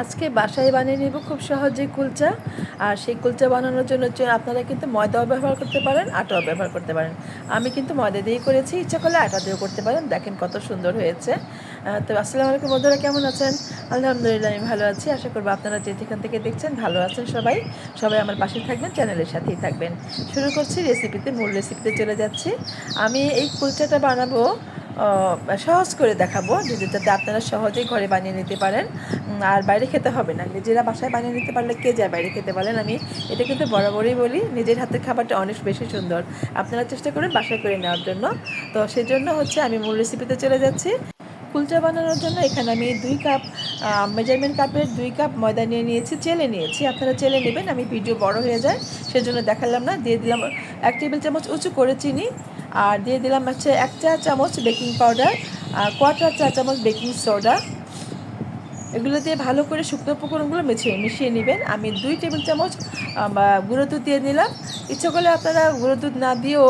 আজকে বাসায় বানিয়ে নেব খুব সহজেই কুলচা। আর সেই কুলচা বানানোর জন্য আপনারা কিন্তু ময়দাও ব্যবহার করতে পারেন, আটাও ব্যবহার করতে পারেন। আমি কিন্তু ময়দা দিয়ে করেছি, ইচ্ছা করলে আটা দিয়েও করতে পারেন। দেখেন কত সুন্দর হয়েছে। তো আসসালামু আলাইকুম বন্ধুরা, কেমন আছেন? আলহামদুলিল্লাহ, আমি ভালো আছি। আশা করব আপনারা যে যেখান থেকে দেখছেন ভালো আছেন সবাই। সবাই আমার পাশে থাকবেন, চ্যানেলের সাথেই থাকবেন। শুরু করছি রেসিপিতে, মূল রেসিপিতে চলে যাচ্ছি। আমি এই কুলচাটা বানাবো সহজ করে দেখাবো যে যাতে আপনারা সহজেই ঘরে বানিয়ে নিতে পারেন। আর বাইরে খেতে হবে না। নিজেরা বাসায় বানিয়ে নিতে পারলে কে যায় বাইরে খেতে পারেন আমি এটা কিন্তু বরাবরই বলি, নিজের হাতের খাবারটা অনেক বেশি সুন্দর। আপনারা চেষ্টা করুন বাসায় করে নেওয়ার জন্য। তো সেজন্য হচ্ছে আমি মূল রেসিপিতে চলে যাচ্ছি। কুলচা বানানোর জন্য এখানে আমি দুই কাপ মেজারমেন্ট কাপের দুই কাপ ময়দা নিয়ে নিয়েছি, চেলে নিয়েছি। আপনারা চেলে নেবেন, আমি ভিডিও বড় হয়ে যায়, সেজন্য দেখালাম না। দিয়ে দিলাম এক টেবিল চামচ উঁচু করে চিনি। আর দিয়ে দিলাম হচ্ছে এক চা চামচ বেকিং পাউডার, আর কোয়াটার চা চামচ বেকিং সোডা। এগুলো দিয়ে ভালো করে শুকনো উপকরণগুলো মিশিয়ে মিশিয়ে নেবেন। আমি দুই টেবিল চামচ গুঁড়ো দুধ দিয়ে দিলাম। ইচ্ছে করলে আপনারা গুঁড়ো দুধ না দিয়েও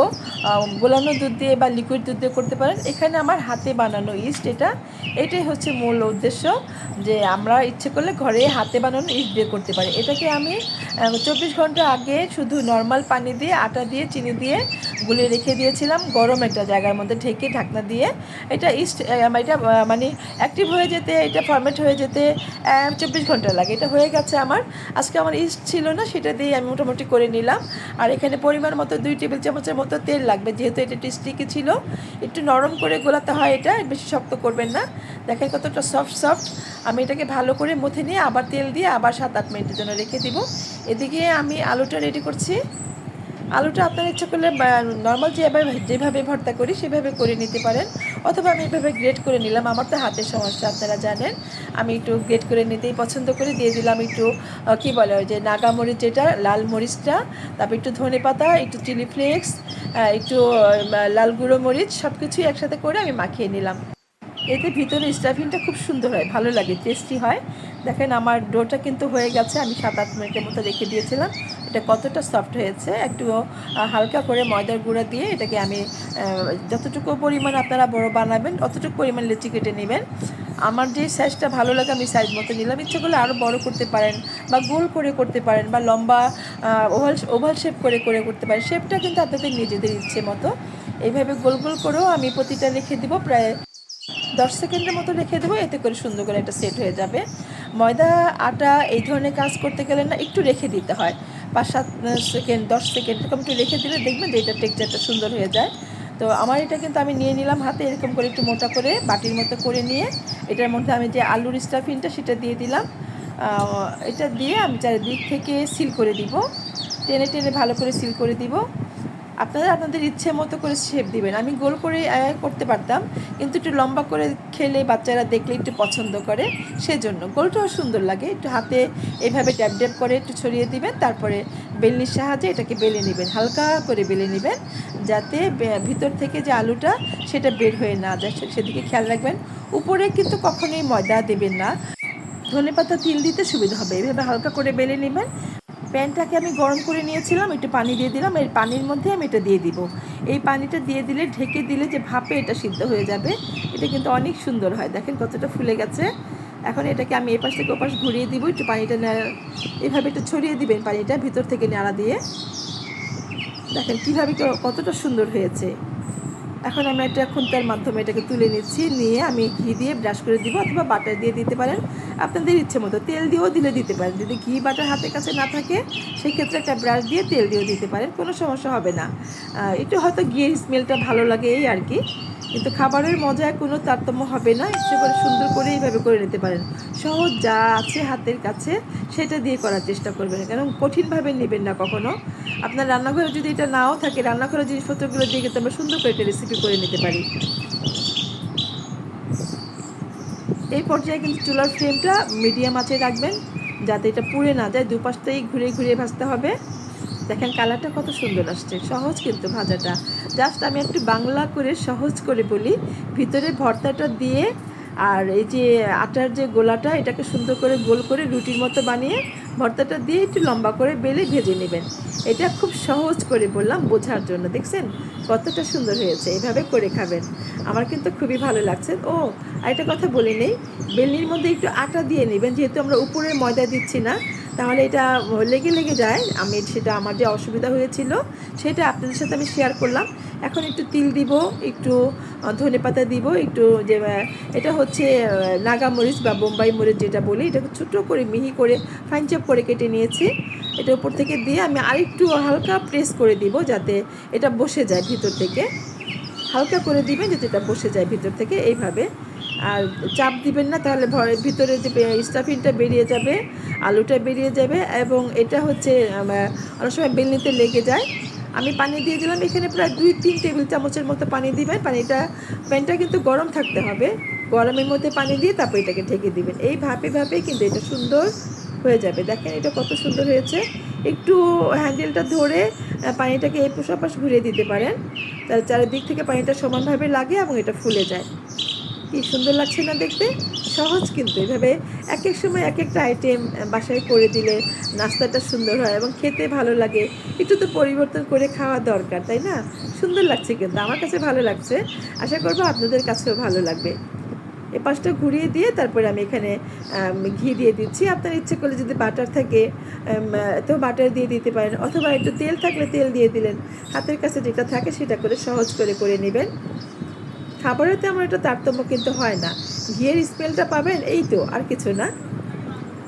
গোলানো দুধ দিয়ে বা লিকুইড দুধ দিয়ে করতে পারেন। এখানে আমার হাতে বানানো ইস্ট এটা। এটাই হচ্ছে মূল উদ্দেশ্য যে আমরা ইচ্ছে করলে ঘরে হাতে বানানো ইস্ট দিয়ে করতে পারি। এটাকে আমি চব্বিশ ঘণ্টা আগে শুধু নর্মাল পানি দিয়ে, আটা দিয়ে, চিনি দিয়ে গুলে রেখে দিয়েছিলাম। গরম একটা জায়গার মধ্যে ঢেকে ঢাকনা দিয়ে। এটা ইস্ট এটা মানে অ্যাক্টিভ হয়ে যেতে, এটা ফরমেট হয়ে যেতে চব্বিশ ঘণ্টা লাগে। এটা হয়ে গেছে আমার। আজকে আমার ইস্ট ছিল না, সেটা দিয়ে আমি মোটামুটি করে নিলাম। আর এখানে পরিমাণ মতো দুই টেবিল চামচের মতো তেল লাগবে। যেহেতু এটা একটু স্টিকি ছিল, একটু নরম করে গোলাতে হয় এটা, বেশি শক্ত করবেন না। দেখেন কতটা সফট সফট আমি এটাকে ভালো করে মুথে নিয়ে আবার তেল দিয়ে আবার সাত আট মিনিটের জন্য রেখে দিব। এদিকে আমি আলুটা রেডি করছি। আলুটা আপনার ইচ্ছা করলে নর্মাল যেভাবে যেভাবে ভর্তা করি, সেভাবে করে নিতে পারেন। অথবা আমি এভাবে গ্রেট করে নিলাম। আমার তো হাতের সমস্যা, আপনারা জানেন। আমি একটু গ্রেট করে নিতেই পছন্দ করে। দিয়ে দিলাম একটু কি বলে ওই যে নাগা মরিচ যেটা, লাল মরিচটা, তারপর একটু ধনে পাতা, একটু চিলি ফ্লেক্স একটু লাল গুঁড়ো মরিচ সব কিছুই একসাথে করে আমি মাখিয়ে নিলাম। এতে ভিতরে স্টাফিংটা খুব সুন্দর হয়, ভালো লাগে, টেস্টি হয়। দেখেন আমার ডোটা কিন্তু হয়ে গেছে, আমি সাত আট মিনিটের মতো রেখে দিয়েছিলাম। এটা কতটা সফট হয়েছে, একটু হালকা করে ময়দার গুঁড়া দিয়ে এটাকে আমি যতটুকু পরিমাণ আপনারা বড় বানাবেন অতটুকু পরিমাণ লেচি কেটে নেবেন। আমার যে সাইজটা ভালো লাগে, আমি সাইজ মতো নিলাম। ইচ্ছে করলে আরও বড় করতে পারেন বা গোল করে করতে পারেন বা লম্বা ওভাল ওভাল শেপ করে করে করতে পারেন। শেপটা কিন্তু আপনাদের নিজেদের ইচ্ছে মতো। এইভাবে গোল গোল করেও আমি প্রতিটা রেখে দিব, প্রায় দশ সেকেন্ডের মতো রেখে দেবো, এতে করে সুন্দর করে একটা সেট হয়ে যাবে। ময়দা, আটা এই ধরনের কাজ করতে গেলে না একটু রেখে দিতে হয়। পাঁচ সাত সেকেন্ড, দশ সেকেন্ড এরকম একটু রেখে দিলে দেখবেন যে এটা টেক্সচারটা সুন্দর হয়ে যায়। তো আমার এটা কিন্তু আমি নিয়ে নিলাম হাতে, এরকম করে একটু মোটা করে বাটির মতো করে নিয়ে এটার মধ্যে আমি যে আলুর স্টাফিনটা সেটা দিয়ে দিলাম। এটা দিয়ে আমি চারিদিক থেকে সিল করে দিব। টেনে টেনে ভালো করে সিল করে দিব। আপনারা আপনাদের ইচ্ছে মতো করে শেপ দিবেন। আমি গোল করে করতে পারতাম, কিন্তু একটু লম্বা করে খেলে বাচ্চারা দেখলে একটু পছন্দ করে, সেজন্য। গোলটাও সুন্দর লাগে। একটু হাতে এভাবে ড্যাব ড্যাব করে একটু ছড়িয়ে দিবেন, তারপরে বেলনির সাহায্যে এটাকে বেলে নেবেন। হালকা করে বেলে নেবেন, যাতে ভিতর থেকে যে আলুটা, সেটা বের হয়ে না যায়। সেদিকে খেয়াল রাখবেন। উপরে কিন্তু কখনোই ময়দা দেবেন না। ধনে পাতা তিল দিতে সুবিধা হবে। এভাবে হালকা করে বেলে নেবেন। প্যানটাকে আমি গরম করে নিয়েছিলাম, একটু পানি দিয়ে দিলাম এই পানির মধ্যে আমি এটা দিয়ে দিব। এই পানিটা দিয়ে দিলে, ঢেকে দিলে যে ভাপে এটা সিদ্ধ হয়ে যাবে, এটা কিন্তু অনেক সুন্দর হয়। দেখেন কতটা ফুলে গেছে। এখন এটাকে আমি এপাশ থেকে ওপাশ ঘুরিয়ে দিব, একটু পানিটা এভাবে একটু ছড়িয়ে দিবেন পানিটা ভিতর থেকে নাড়া দিয়ে। দেখেন কীভাবে কতটা সুন্দর হয়েছে। এখন আমি একটা খুন্তার মাধ্যমে এটাকে তুলে নিচ্ছি, নিয়ে আমি ঘি দিয়ে ব্রাশ করে দিব অথবা বাটার দিয়ে দিতে পারেন। আপনাদের ইচ্ছে মতো তেল দিয়েও দিলে দিতে পারেন। যদি ঘি বাটার হাতের কাছে না থাকে, সেক্ষেত্রে একটা ব্রাশ দিয়ে তেল দিয়েও দিতে পারেন, কোনো সমস্যা হবে না। একটু হয়তো ঘিয়ের স্মেলটা ভালো লাগে এই আর কি। কিন্তু খাবারের মজায় কোনো তারতম্য হবে না ইচ্ছে করে সুন্দর করে এইভাবে করে নিতে পারেন। সহজ যা আছে হাতের কাছে, সেটা দিয়ে করার চেষ্টা করবেন, কারণ কঠিনভাবে নেবেন না কখনো। আপনার রান্নাঘরে যদি এটা নাও থাকে, রান্নাঘরের জিনিসপত্রগুলো দিয়ে কিন্তু আমরা সুন্দর করে একটা রেসিপি করে নিতে পারি। এই পর্যায়ে কিন্তু চুলার ফ্লেমটা মিডিয়াম আঁচে রাখবেন, যাতে এটা পুড়ে না যায়, দুপাশটাই ঘুরে ঘুরে ভাজতে হবে। দেখেন কালারটা কত সুন্দর আসছে। সহজ কিন্তু ভাজাটা। জাস্ট আমি একটু বাংলা করে সহজ করে বলি। ভিতরে ভর্তাটা দিয়ে আর এই যে আটার যে গোলাটা, এটাকে সুন্দর করে গোল করে রুটির মতো বানিয়ে ভর্তাটা দিয়ে একটু লম্বা করে বেলে ভেজে নেবেন। এটা খুব সহজ করে বললাম বোঝার জন্য। দেখছেন? কতটা সুন্দর হয়েছে। এইভাবে করে খাবেন। আমার কিন্তু খুবই ভালো লাগছে। ও আর একটা কথা বলে নেই। বেলনির মধ্যে একটু আটা দিয়ে নেবেন। যেহেতু আমরা উপরে ময়দা দিচ্ছি না তাহলে এটা লেগে লেগে যায়। আমি সেটা, আমার যে অসুবিধা হয়েছিল, সেটা আপনাদের সাথে আমি শেয়ার করলাম। এখন একটু তিল দিব, একটু ধনে পাতা দিব, একটু যে এটা হচ্ছে নাগা মরিচ বা বোম্বাই মরিচ যেটা বলি, এটাকে ছোটো করে মিহি করে ফাইন চপ করে কেটে নিয়েছি। এটা উপর থেকে দিয়ে আমি আরেকটু হালকা প্রেস করে দিব যাতে এটা বসে যায় ভিতর থেকে। হালকা করে দিবেন যাতে এটা বসে যায় ভিতর থেকে, এইভাবে। আর চাপ দিবেন না, তাহলে ভিতরে যে স্টাফিংটা বেরিয়ে যাবে, আলুটা বেরিয়ে যাবে এবং এটা হচ্ছে অনেক সময় বেলনিতে লেগে যায়। আমি পানি দিয়ে দিলাম, এখানে প্রায় দুই তিন টেবিল চামচের মতো পানি দিবেন। পানিটা, প্যানটা কিন্তু গরম থাকতে হবে। গরমের মধ্যে পানি দিয়ে তারপর এটাকে ঢেকে দিবেন। এই ভাপে ভাপে কিন্তু এটা সুন্দর হয়ে যাবে। দেখেন এটা কত সুন্দর হয়েছে। একটু হ্যান্ডেলটা ধরে পানিটাকে এপাশ ওপাশ ঘুরিয়ে দিতে পারেন। তার চারিদিক থেকে পানিটা সমানভাবে লাগে এবং এটা ফুলে যায়। কি সুন্দর লাগছে না দেখতে? সহজ কিন্তু। এভাবে এক এক সময় এক একটা আইটেম বাসায় করে দিলে নাস্তাটা সুন্দর হয় এবং খেতে ভালো লাগে। একটু তো পরিবর্তন করে খাওয়া দরকার, তাই না? সুন্দর লাগছে কিন্তু। আমার কাছে ভালো লাগছে। আশা করব আপনাদের কাছেও ভালো লাগবে। এ পাশটা ঘুরিয়ে দিয়ে তারপরে আমি এখানে ঘি দিয়ে দিচ্ছি। আপনার ইচ্ছে করলে যদি বাটার থাকে তো বাটার দিয়ে দিতে পারেন অথবা একটু তেল থাকলে তেল দিয়ে দিলেন। হাতের কাছে যেটা থাকে সেটা করে সহজ করে করে নেবেন। খাবারে তেমন একটা তারতম্য কিন্তু হয় না। ঘিয়ের স্মেলটা পাবেন, এই তো, আর কিছু না।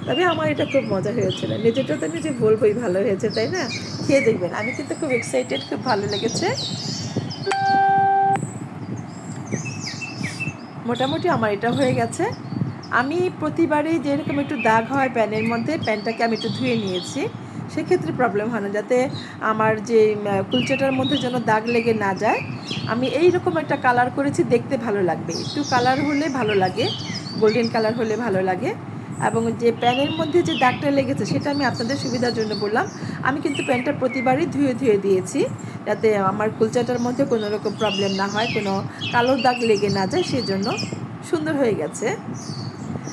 তবে আমার এটা খুব মজা হয়েছিল নিজেটা তো নিজে বলবোই ভালো হয়েছে, তাই না? খেয়ে দেখবেন। আমি কিন্তু খুব এক্সাইটেড খুব ভালো লেগেছে। মোটামুটি আমার এটা হয়ে গেছে। আমি প্রতিবারই যেরকম একটু দাগ হয় প্যানের মধ্যে, প্যানটাকে আমি একটু ধুয়ে নিয়েছি। সেক্ষেত্রে প্রবলেম হয় না, যাতে আমার যে কুলচাটার মধ্যে যেন দাগ লেগে না যায়। আমি এই রকম একটা কালার করেছি, দেখতে ভালো লাগবে। একটু কালার হলে ভালো লাগে গোল্ডেন কালার হলে ভালো লাগে। এবং যে প্যানের মধ্যে যে দাগটা লেগেছে, সেটা আমি আপনাদের সুবিধার জন্য বললাম। আমি কিন্তু প্যানটা প্রতিবারই ধুয়ে ধুয়ে দিয়েছি, যাতে আমার কুলচাটার মধ্যে কোনো রকম প্রবলেম না হয়, কোনো কালো দাগ লেগে না যায়, সেজন্য সুন্দর হয়ে গেছে।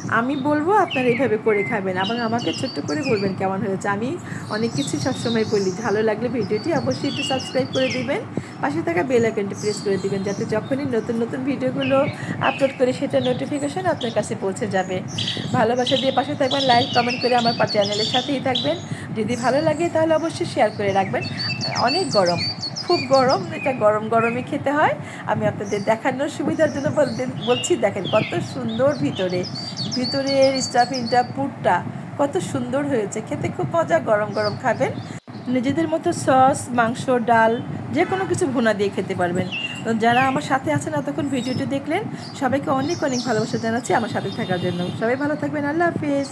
আমি বলব আপনারা এইভাবে করে খাবেন। এবং আমাকে ছোট্ট করে বলবেন কেমন হয়েছে। আমি অনেক কিছু সবসময় বলি। ভালো লাগলে ভিডিওটি অবশ্যই একটু সাবস্ক্রাইব করে দিবেন। পাশে থাকা বেল আইকনটি প্রেস করে দিবেন যাতে যখনই নতুন নতুন ভিডিওগুলো আপলোড করে সেটা নোটিফিকেশন আপনার কাছে পৌঁছে যাবে। ভালোবাসা দিয়ে পাশে থাকবেন লাইক কমেন্ট করে আমার চ্যানেলের সাথেই থাকবেন। যদি ভালো লাগে তাহলে অবশ্যই শেয়ার করে রাখবেন। অনেক গরম, খুব গরম, এটা গরম গরমে খেতে হয়। আমি আপনাদের দেখানোর সুবিধার জন্য বলছি দেখেন কত সুন্দর ভিতরে। ভিতরের স্টাফিংটা পুরটা কত সুন্দর হয়েছে। খেতে খুব মজা, গরম গরম খাবেন। নিজেদের মতো সস মাংস, ডাল, যে কোনো কিছু ভুনা দিয়ে খেতে পারবেন। তো যারা আমার সাথে আছেন এতক্ষণ ভিডিওটি দেখলেন, সবাইকে অনেক অনেক ভালোবাসা জানাচ্ছি আমার সাথে থাকার জন্য। সবাই ভালো থাকবেন, আল্লাহ হাফিজ।